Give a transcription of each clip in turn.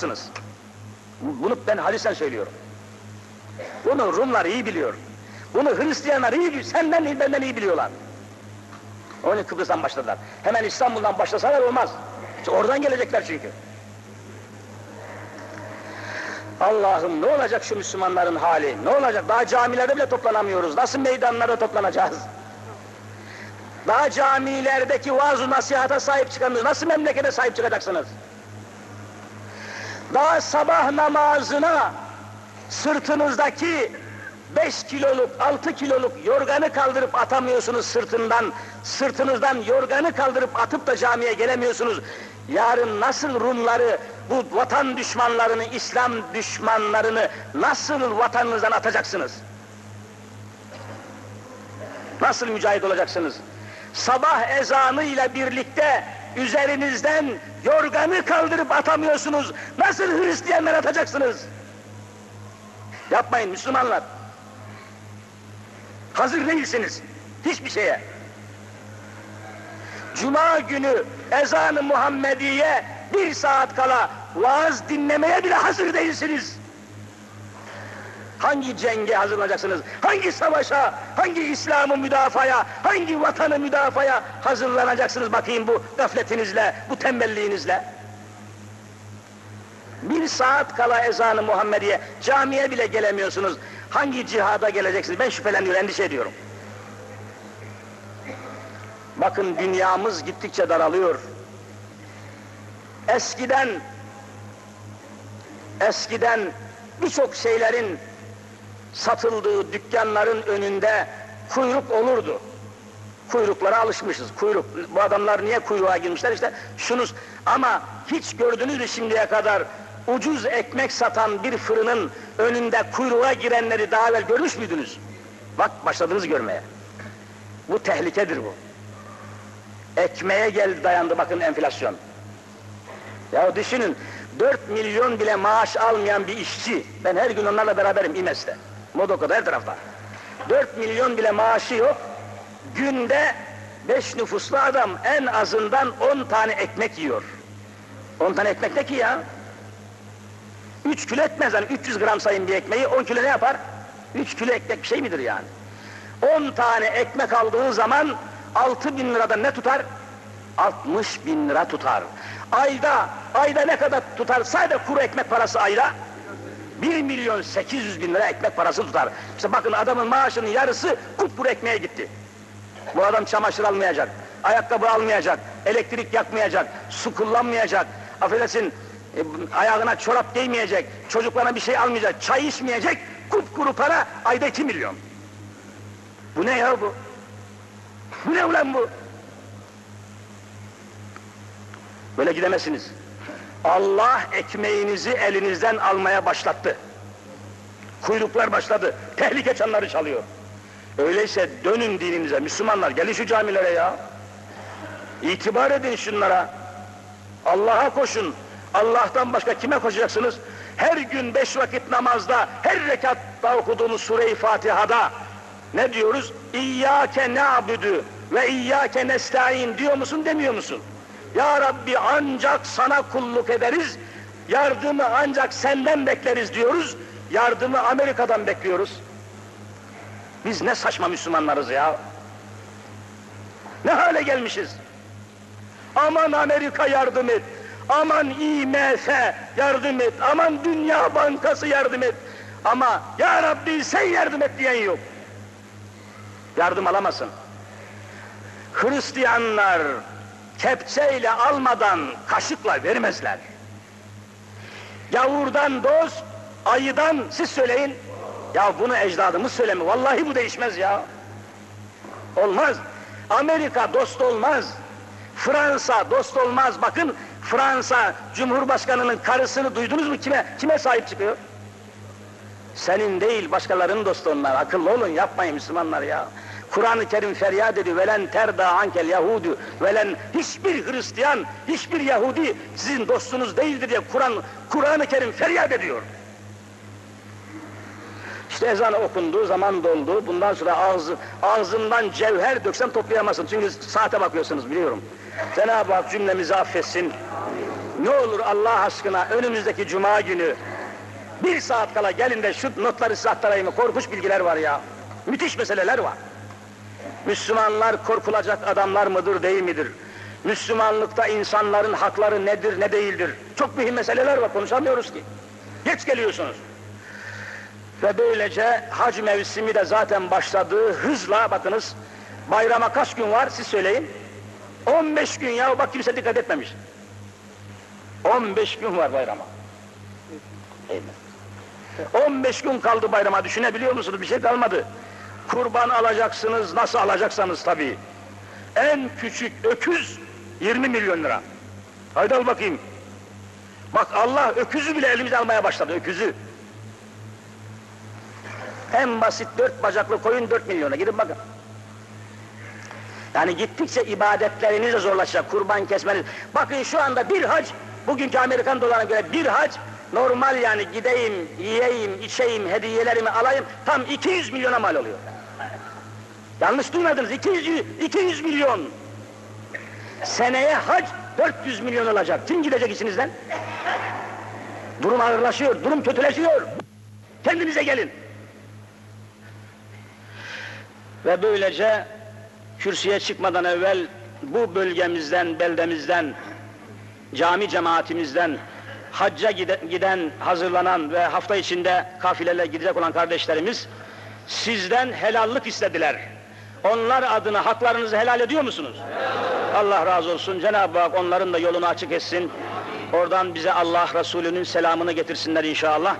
atamazsınız. Bunu ben halisen söylüyorum. Bunu Rumlar iyi biliyor. Bunu Hristiyanlar iyi biliyor. Senden benden iyi biliyorlar. Onu Kıbrıs'tan başladılar. Hemen İstanbul'dan başlasalar olmaz. İşte oradan gelecekler çünkü. Allah'ım ne olacak şu Müslümanların hali? Ne olacak? Daha camilerde bile toplanamıyoruz. Nasıl meydanlarda toplanacağız? Daha camilerdeki vaaz nasihata sahip çıkamıyoruz. Nasıl memlekete sahip çıkacaksınız? Daha sabah namazına sırtınızdaki 5 kiloluk, 6 kiloluk yorganı kaldırıp atamıyorsunuz sırtından. Sırtınızdan yorganı kaldırıp atıp da camiye gelemiyorsunuz. Yarın nasıl Rumları, bu vatan düşmanlarını, İslam düşmanlarını nasıl vatanınızdan atacaksınız? Nasıl mücahit olacaksınız? Sabah ezanı ile birlikte üzerinizden yorganı kaldırıp atamıyorsunuz. Nasıl Hristiyanlar atacaksınız? Yapmayın Müslümanlar. Hazır değilsiniz hiçbir şeye. Cuma günü ezanı Muhammediye bir saat kala vaaz dinlemeye bile hazır değilsiniz. Hangi cenge hazırlanacaksınız? Hangi savaşa, hangi İslam'ı müdafaya, hangi vatanı müdafaya hazırlanacaksınız bakayım bu gafletinizle, bu tembelliğinizle? Bir saat kala ezanı Muhammediye, camiye bile gelemiyorsunuz. Hangi cihada geleceksiniz? Ben şüpheleniyorum, endişe ediyorum. Bakın dünyamız gittikçe daralıyor. Eskiden eskiden birçok şeylerin satıldığı dükkanların önünde kuyruk olurdu. Kuyruklara alışmışız. Kuyruk. Bu adamlar niye kuyruğa girmişler? İşte şunu ama hiç gördünüz mü şimdiye kadar ucuz ekmek satan bir fırının önünde kuyruğa girenleri daha evvel görmüş müydünüz? Bak başladınız görmeye. Bu tehlikedir bu. Ekmeğe geldi dayandı bakın enflasyon. Ya düşünün 4 milyon bile maaş almayan bir işçi, ben her gün onlarla beraberim İMES'te, Modoko'da her tarafta. 4 milyon bile maaşı yok, günde 5 nüfuslu adam en azından 10 tane ekmek yiyor. 10 tane ekmek ne ki ya? 3 kilo etmez yani 300 gram sayın bir ekmeği 10 kilo ne yapar? 3 kilo ekmek bir şey midir yani? 10 tane ekmek aldığı zaman 6 bin liradan ne tutar? 60 bin lira tutar. Ayda, ayda ne kadar tutar? Sadece kuru ekmek parası ayda 1 milyon 800 bin lira ekmek parası tutar. İşte bakın adamın maaşının yarısı kupkuru ekmeğe gitti. Bu adam çamaşır almayacak, ayakkabı almayacak, elektrik yakmayacak, su kullanmayacak, affedersin e, ayağına çorap giymeyecek, çocuklarına bir şey almayacak, çay içmeyecek, kupkuru para ayda 2 milyon. Bu ne ya bu? Bu ne ulan bu? Böyle gidemezsiniz. Allah ekmeğinizi elinizden almaya başlattı. Kuyruklar başladı. Tehlike çanları çalıyor. Öyleyse dönün dininize Müslümanlar. Gelin şu camilere ya. İtibar edin şunlara. Allah'a koşun. Allah'tan başka kime koşacaksınız? Her gün beş vakit namazda, her rekatta okuduğunuz sure-i Fatiha'da ne diyoruz? İyyâke na'budu ve iyyâke nesta'in diyor musun demiyor musun? Ya Rabbi ancak sana kulluk ederiz, yardımı ancak senden bekleriz diyoruz, yardımı Amerika'dan bekliyoruz. Biz ne saçma Müslümanlarız ya. Ne hale gelmişiz? Aman Amerika yardım et, aman IMF yardım et, aman Dünya Bankası yardım et. Ama Ya Rabbi sen yardım et diyen yok. Yardım alamasın. Hristiyanlar kepçeyle almadan kaşıkla vermezler. Yavurdan dost, ayıdan siz söyleyin. Ya bunu ecdadımız söylemi. Vallahi bu değişmez ya. Olmaz. Amerika dost olmaz. Fransa dost olmaz. Bakın Fransa Cumhurbaşkanı'nın karısını duydunuz mu kime? Kime sahip çıkıyor? Senin değil başkalarının dostu onlar. Akıllı olun yapmayın Müslümanlar ya. Kur'an-ı Kerim feryat ediyor. Velen terda ankel yahudu. Velen hiçbir Hristiyan, hiçbir Yahudi sizin dostunuz değildir diye Kur'an Kur'an-ı Kerim feryat ediyor. İşte ezan okunduğu zaman doldu. Bundan sonra ağzı, ağzından cevher döksen toplayamazsın. Çünkü saate bakıyorsunuz biliyorum. Cenab-ı Hak cümlemizi affetsin. Ne olur Allah aşkına önümüzdeki cuma günü bir saat kala gelin de şu notları size aktarayım. Korkunç bilgiler var ya. Müthiş meseleler var. Müslümanlar korkulacak adamlar mıdır değil midir? Müslümanlıkta insanların hakları nedir ne değildir? Çok mühim meseleler var konuşamıyoruz ki. Geç geliyorsunuz. Ve böylece hac mevsimi de zaten başladı. Hızla bakınız bayrama kaç gün var siz söyleyin. 15 gün ya bak kimse dikkat etmemiş. 15 gün var bayrama. Değil mi? 15 gün kaldı bayrama düşünebiliyor musunuz? Bir şey kalmadı. Kurban alacaksınız, nasıl alacaksanız tabii. En küçük öküz 20 milyon lira. Haydi al bakayım. Bak Allah öküzü bile elimize almaya başladı, öküzü. En basit dört bacaklı koyun 4 milyona, gidin bakın. Yani gittikçe ibadetleriniz de zorlaşacak, kurban kesmeniz. Bakın şu anda bir hac, bugünkü Amerikan dolarına göre bir hac, normal yani gideyim, yiyeyim, içeyim, hediyelerimi alayım, tam 200 milyona mal oluyor. Yanlış duymadınız, 200, 200 milyon. Seneye hac 400 milyon olacak. Kim gidecek içinizden? Durum ağırlaşıyor, durum kötüleşiyor. Kendinize gelin. Ve böylece kürsüye çıkmadan evvel bu bölgemizden, beldemizden, cami cemaatimizden hacca giden, hazırlanan ve hafta içinde kafileyle gidecek olan kardeşlerimiz sizden helallik istediler. Onlar adına haklarınızı helal ediyor musunuz? Allah razı olsun. Cenab-ı Hak onların da yolunu açık etsin. Oradan bize Allah Resulü'nün selamını getirsinler inşallah.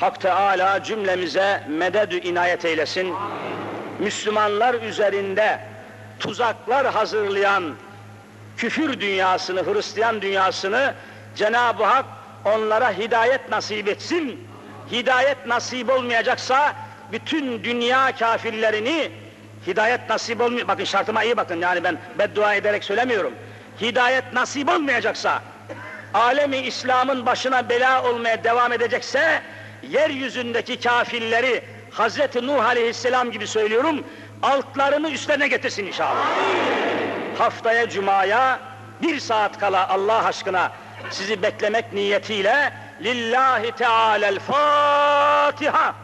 Hak Teala cümlemize mededü inayet eylesin. Müslümanlar üzerinde tuzaklar hazırlayan küfür dünyasını, Hristiyan dünyasını Cenab-ı Hak onlara hidayet nasip etsin. Hidayet nasip olmayacaksa bütün dünya kafirlerini hidayet nasip olmuyor. Bakın şartıma iyi bakın yani ben beddua ederek söylemiyorum. Hidayet nasip olmayacaksa alemi İslam'ın başına bela olmaya devam edecekse yeryüzündeki kafirleri Hazreti Nuh Aleyhisselam gibi söylüyorum altlarını üstlerine getirsin inşallah. Haftaya Cuma'ya bir saat kala Allah aşkına sizi beklemek niyetiyle Lillahi Teala'l Fatiha.